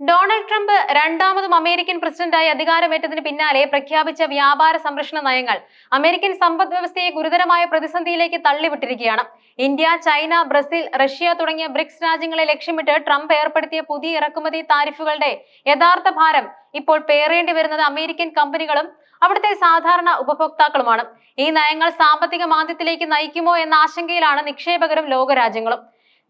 Donald Trump രണ്ടാമതും American പ്രസിഡന്റായി അധികാരമേറ്റതിന് പിന്നാലെ പ്രഖ്യാപിച്ച വ്യാപാര സംരക്ഷണ നയങ്ങൾ അമേരിക്കൻ സമ്പദ് വ്യവസ്ഥയെ ഗുരുതരമായ പ്രതിസന്ധിയിലേക്ക് തള്ളിവിട്ടിരിക്കുകയാണ്. ഇന്ത്യ ചൈന ബ്രസീൽ റഷ്യ തുടങ്ങിയ ബ്രിക്സ് രാജ്യങ്ങളെ ലക്ഷ്യമിട്ട് ട്രംപ് ഏർപ്പെടുത്തിയ പുതിയ ഇറക്കുമതി താരിഫുകളുടെ യഥാർത്ഥ ഭാരം ഇപ്പോൾ പേറേണ്ടി വരുന്നത് അമേരിക്കൻ കമ്പനികളും അവിടുത്തെ സാധാരണ ഉപഭോക്താക്കളുമാണ്. ഈ നയങ്ങൾ സാമ്പത്തിക മാന്ദ്യത്തിലേക്ക് നയിക്കുമോ എന്ന ആശങ്കയിലാണ് നിക്ഷേപകരും ലോകരാജ്യങ്ങളും.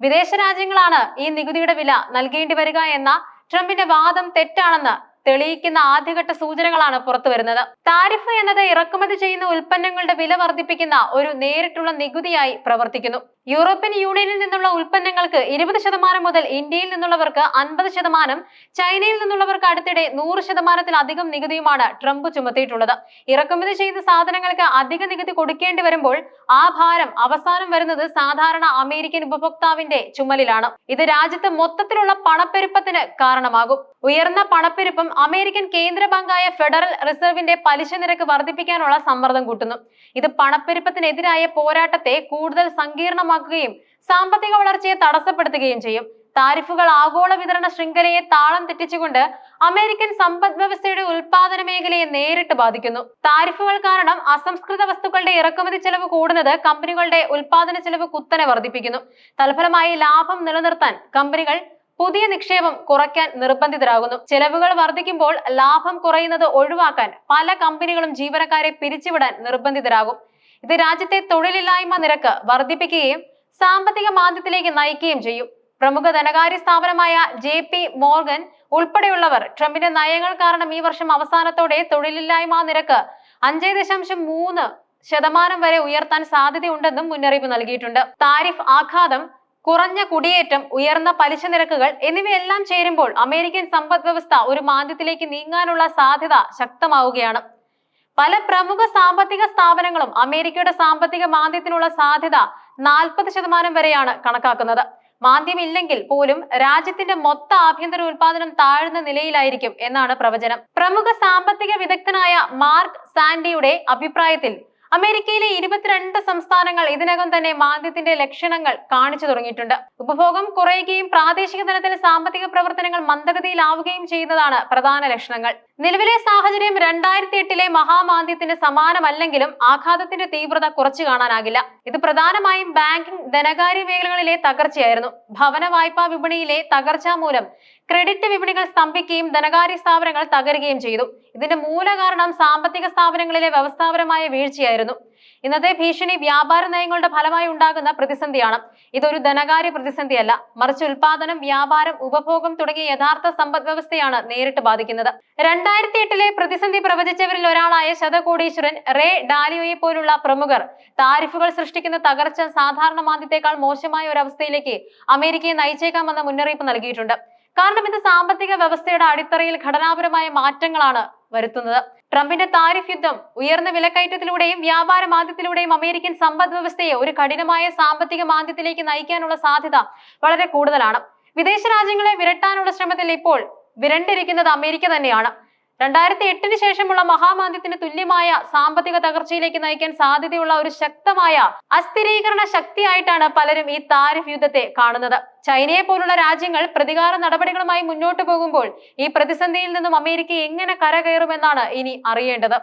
വിദേശ രാജ്യങ്ങളാണ് ഈ നികുതിയുടെ വില നൽകേണ്ടി വരിക എന്ന ട്രംപിന്റെ വാദം തെറ്റാണെന്ന് തെളിയിക്കുന്ന ആദ്യഘട്ട സൂചനകളാണ് പുറത്തു വരുന്നത്. താരിഫ് എന്നത് ഇറക്കുമതി ചെയ്യുന്ന ഉൽപ്പന്നങ്ങളുടെ വില വർദ്ധിപ്പിക്കുന്ന ഒരു നേരിട്ടുള്ള നികുതിയായി പ്രവർത്തിക്കുന്നു. യൂറോപ്യൻ യൂണിയനിൽ നിന്നുള്ള ഉൽപ്പന്നങ്ങൾക്ക് ഇരുപത് ശതമാനം മുതൽ ഇന്ത്യയിൽ നിന്നുള്ളവർക്ക് അൻപത് ശതമാനം ചൈനയിൽ നിന്നുള്ളവർക്ക് അടുത്തിടെ നൂറ് ശതമാനത്തിലധികം നികുതിയുമാണ് ട്രംപ് ചുമത്തിയിട്ടുള്ളത്. ഇറക്കുമതി ചെയ്ത സാധനങ്ങൾക്ക് അധിക നികുതി കൊടുക്കേണ്ടി വരുമ്പോൾ ആ ഭാരം അവസാനം വരുന്നത് സാധാരണ അമേരിക്കൻ ഉപഭോക്താവിന്റെ ചുമലിലാണ്. ഇത് രാജ്യത്ത് മൊത്തത്തിലുള്ള പണപ്പെരുപ്പത്തിന് കാരണമാകും. ഉയർന്ന പണപ്പെരുപ്പം അമേരിക്കൻ കേന്ദ്ര ബാങ്കായ ഫെഡറൽ റിസർവിന്റെ പലിശ നിരക്ക് വർദ്ധിപ്പിക്കാനുള്ള സമ്മർദ്ദം കൂട്ടുന്നു. ഇത് പണപ്പെരുപ്പത്തിനെതിരായ പോരാട്ടത്തെ കൂടുതൽ സങ്കീർണമാക്കുകയും സാമ്പത്തിക വളർച്ചയെ തടസ്സപ്പെടുത്തുകയും ചെയ്യും. താരിഫുകൾ ആഗോള വിതരണ ശൃംഖലയെ താളം തെറ്റിച്ചുകൊണ്ട് അമേരിക്കൻ സമ്പദ് വ്യവസ്ഥയുടെ ഉൽപാദന മേഖലയെ നേരിട്ട് ബാധിക്കുന്നു. താരിഫുകൾ കാരണം അസംസ്കൃത വസ്തുക്കളുടെ ഇറക്കുമതി ചെലവ് കൂടുന്നത് കമ്പനികളുടെ ഉൽപാദന ചെലവ് കുത്തനെ വർദ്ധിപ്പിക്കുന്നു. തൽഫലമായി ലാഭം നിലനിർത്താൻ കമ്പനികൾ പുതിയ നിക്ഷേപം കുറയ്ക്കാൻ നിർബന്ധിതരാകുന്നു. ചെലവുകൾ വർദ്ധിക്കുമ്പോൾ ലാഭം കുറയുന്നത് ഒഴിവാക്കാൻ പല കമ്പനികളും ജീവനക്കാരെ പിരിച്ചുവിടാൻ നിർബന്ധിതരാകും. ഇത് രാജ്യത്തെ തൊഴിലില്ലായ്മ നിരക്ക് വർദ്ധിപ്പിക്കുകയും സാമ്പത്തിക മാന്ദ്യത്തിലേക്ക് നയിക്കുകയും ചെയ്യും. പ്രമുഖ ധനകാര്യ സ്ഥാപനമായ ജെ പി മോർഗൻ ഉൾപ്പെടെയുള്ളവർ ട്രംപിന്റെ നയങ്ങൾ കാരണം ഈ വർഷം അവസാനത്തോടെ തൊഴിലില്ലായ്മ നിരക്ക് അഞ്ച് ദശാംശം മൂന്ന് ശതമാനം വരെ ഉയർത്താൻ സാധ്യതയുണ്ടെന്നും മുന്നറിയിപ്പ് നൽകിയിട്ടുണ്ട്. താരിഫ് ആഘാതം കുറഞ്ഞ കുടിയേറ്റം ഉയർന്ന പലിശ നിരക്കുകൾ എന്നിവയെല്ലാം ചേരുമ്പോൾ അമേരിക്കൻ സമ്പദ് വ്യവസ്ഥ ഒരു മാന്ദ്യത്തിലേക്ക് നീങ്ങാനുള്ള സാധ്യത ശക്തമാവുകയാണ്. പല പ്രമുഖ സാമ്പത്തിക സ്ഥാപനങ്ങളും അമേരിക്കയുടെ സാമ്പത്തിക മാന്ദ്യത്തിനുള്ള സാധ്യത നാൽപ്പത് ശതമാനം വരെയാണ് കണക്കാക്കുന്നത്. മാന്ദ്യമില്ലെങ്കിൽ പോലും രാജ്യത്തിന്റെ മൊത്ത ആഭ്യന്തര ഉൽപാദനം താഴ്ന്ന നിലയിലായിരിക്കും എന്നാണ് പ്രവചനം. പ്രമുഖ സാമ്പത്തിക വിദഗ്ധനായ മാർക്ക് സാൻഡിയുടെ അഭിപ്രായത്തിൽ അമേരിക്കയിലെ ഇരുപത്തിരണ്ട് സംസ്ഥാനങ്ങൾ ഇതിനകം തന്നെ മാന്ദ്യത്തിന്റെ ലക്ഷണങ്ങൾ കാണിച്ചു തുടങ്ങിയിട്ടുണ്ട്. ഉപഭോഗം കുറയുകയും പ്രാദേശിക തലത്തിൽ സാമ്പത്തിക പ്രവർത്തനങ്ങൾ മന്ദഗതിയിലാവുകയും ചെയ്യുന്നതാണ് പ്രധാന ലക്ഷണങ്ങൾ. നിലവിലെ സാഹചര്യം രണ്ടായിരത്തി എട്ടിലെ മഹാമാന്ദ്യത്തിന് സമാനമല്ലെങ്കിലും ആഘാതത്തിന്റെ തീവ്രത കുറച്ചു കാണാനാകില്ല. ഇത് പ്രധാനമായും ബാങ്കിംഗ് ധനകാര്യ മേഖലകളിലെ തകർച്ചയായിരുന്നു. ഭവന വായ്പാ വിപണിയിലെ തകർച്ച മൂലം ക്രെഡിറ്റ് വിപണികൾ സ്തംഭിക്കുകയും ധനകാര്യ സ്ഥാപനങ്ങൾ തകരുകയും ചെയ്തു. ഇതിന്റെ മൂലകാരണം സാമ്പത്തിക സ്ഥാപനങ്ങളിലെ വ്യവസ്ഥാപരമായ വീഴ്ചയായിരുന്നു. ഇന്നത്തെ ഭീഷണി വ്യാപാര നയങ്ങളുടെ ഫലമായി ഉണ്ടാകുന്ന പ്രതിസന്ധിയാണ്. ഇതൊരു ധനകാര്യ പ്രതിസന്ധിയല്ല. മറിച്ച് ഉൽപാദനം വ്യാപാരം ഉപഭോഗം തുടങ്ങിയ യഥാർത്ഥ സമ്പദ് വ്യവസ്ഥയാണ് നേരിട്ട് ബാധിക്കുന്നത്. രണ്ടായിരത്തി എട്ടിലെ പ്രതിസന്ധി പ്രവചിച്ചവരിൽ ഒരാളായ ശതകോടീശ്വരൻ റേ ഡാലിയോയെ പോലുള്ള പ്രമുഖർ താരിഫുകൾ സൃഷ്ടിക്കുന്ന തകർച്ച സാധാരണ മാന്ദ്യത്തെക്കാൾ മോശമായ ഒരു അവസ്ഥയിലേക്ക് അമേരിക്കയെ നയിച്ചേക്കാമെന്ന മുന്നറിയിപ്പ് നൽകിയിട്ടുണ്ട്. കാരണം ഇത് സാമ്പത്തിക വ്യവസ്ഥയുടെ അടിത്തറയിൽ ഘടനാപരമായ മാറ്റങ്ങളാണ് വരുത്തുന്നത്. ട്രംപിന്റെ താരിഫ് യുദ്ധം ഉയർന്ന വിലക്കയറ്റത്തിലൂടെയും വ്യാപാര മാന്ദ്യത്തിലൂടെയും അമേരിക്കൻ സമ്പദ് വ്യവസ്ഥയെ ഒരു കഠിനമായ സാമ്പത്തിക മാന്ദ്യത്തിലേക്ക് നയിക്കാനുള്ള സാധ്യത വളരെ കൂടുതലാണ്. വിദേശ രാജ്യങ്ങളെ വിരട്ടാനുള്ള ശ്രമത്തിൽ ഇപ്പോൾ വിരണ്ടിരിക്കുന്നത് അമേരിക്ക തന്നെയാണ്. രണ്ടായിരത്തി എട്ടിന് ശേഷമുള്ള മഹാമാന്ദ്യത്തിന് തുല്യമായ സാമ്പത്തിക തകർച്ചയിലേക്ക് നയിക്കാൻ സാധ്യതയുള്ള ഒരു ശക്തമായ അസ്ഥിരീകരണ ശക്തിയായിട്ടാണ് പലരും ഈ താരിഫ് യുദ്ധത്തെ കാണുന്നത്. ചൈനയെ പോലുള്ള രാജ്യങ്ങൾ പ്രതികാര നടപടികളുമായി മുന്നോട്ട് പോകുമ്പോൾ ഈ പ്രതിസന്ധിയിൽ നിന്നും അമേരിക്ക എങ്ങനെ കരകയറുമെന്നാണ് ഇനി അറിയേണ്ടത്.